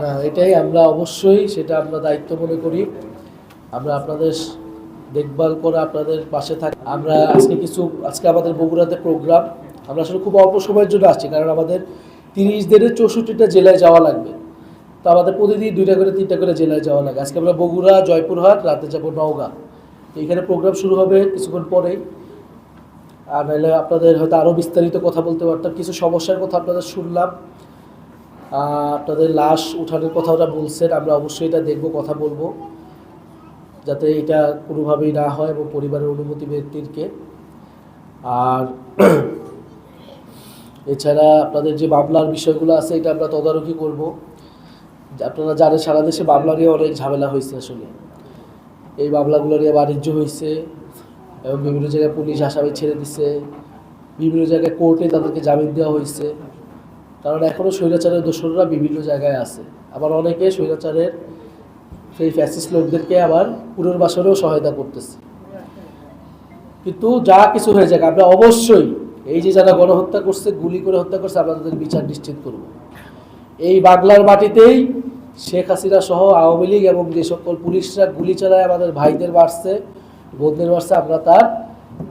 না, এটাই আমরা অবশ্যই, সেটা আমরা দায়িত্ব মনে করি। আমরা আপনাদের দেখভাল করে আপনাদের পাশে থাকি, আমরা আজকে কিছু, আজকে আমাদের বগুড়াতে প্রোগ্রাম আমরা আসলে খুব অল্প সময়ের জন্য আসছি, কারণ আমাদের তিরিশ দিনের চৌষট্টিটা জেলায় যাওয়া লাগবে। তো আমাদের প্রতিদিন দুইটা করে, তিনটা করে জেলায় যাওয়া লাগে। আজকে আমরা বগুড়া, জয়পুরহাট, রাতে যাব নওগাঁ। তো এখানে প্রোগ্রাম শুরু হবে কিছুক্ষণ পরেই। আর আপনাদের হয়তো আরও বিস্তারিত কথা বলতে পারতাম, কিছু সমস্যার কথা আপনাদের শুনলাম। আপনাদের লাশ উঠানোর কথা ওরা বলছেন, আমরা অবশ্যই এটা দেখব, কথা বলব, যাতে এটা কোনোভাবেই না হয় এবং পরিবারের অনুমতি ব্যক্তিরকে। আর এছাড়া আপনাদের যে মামলার বিষয়গুলো আছে, এটা আমরা তদারকি করব। আপনারা জানেন, সারা দেশে মামলা নিয়ে অনেক ঝামেলা হয়েছে আসলে। এই মামলাগুলো নিয়ে বাণিজ্য হয়েছে এবং বিভিন্ন জায়গায় পুলিশ আসামি ছেড়ে দিছে। বিভিন্ন জায়গায় কোর্টে তাদেরকে জামিন দেওয়া হয়েছে। কারণ এখনও স্বৈরাচারের দোসররা বিভিন্ন জায়গায় আছে। আবার অনেকে স্বৈরাচারের সেই ফ্যাসিস্ট লোকদেরকে আবার পুনর্বাসনেও সহায়তা করতেছে। কিন্তু যা কিছু হয়ে যাক, আমরা অবশ্যই এই যে যারা গণহত্যা করছে, গুলি করে হত্যা করছে, আমরা তাদের বিচার নিশ্চিত করব। এই বাংলার মাটিতেই শেখ হাসিনা সহ আওয়ামী লীগ এবং যে সকল পুলিশরা গুলি চালায় আমাদের ভাইদের মারছে বোনদের মারছে আমরা তার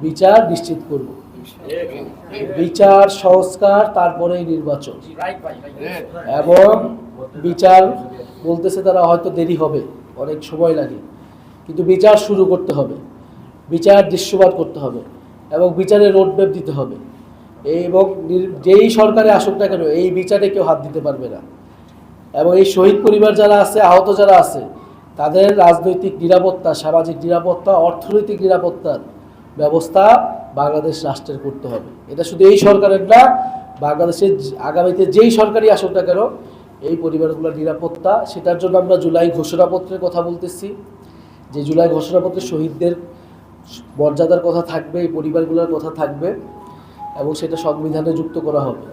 বিচার নিশ্চিত করব। বিচার, সংস্কার, তারপরেই নির্বাচন। এবং বিচার বলতেছে তারা হয়তো দেরি হবে, অনেক সময় লাগে। কিন্তু বিচার শুরু করতে হবে, বিচার দৃশ্যমান করতে হবে, এবং বিচারের রোডম্যাপ দিতে হবে। এবং যেই সরকারে আসুক না কেন, এই বিচারে কেউ হাত দিতে পারবে না। এবং এই শহীদ পরিবার যারা আছে, আহত যারা আছে, তাদের রাজনৈতিক নিরাপত্তা, সামাজিক নিরাপত্তা, অর্থনৈতিক নিরাপত্তার ব্যবস্থা বাংলাদেশ রাষ্ট্রের করতে হবে। এটা শুধু এই সরকারের না, বাংলাদেশের আগামীতে যেই সরকারই আসুক না কেন, এই পরিবারগুলোর নিরাপত্তা, সেটার জন্য আমরা জুলাই ঘোষণাপত্রের কথা বলতেছি। যে জুলাই ঘোষণাপত্রে শহীদদের মর্যাদার কথা থাকবে, এই পরিবারগুলোর কথা থাকবে, এবং সেটা সংবিধানে যুক্ত করা হবে।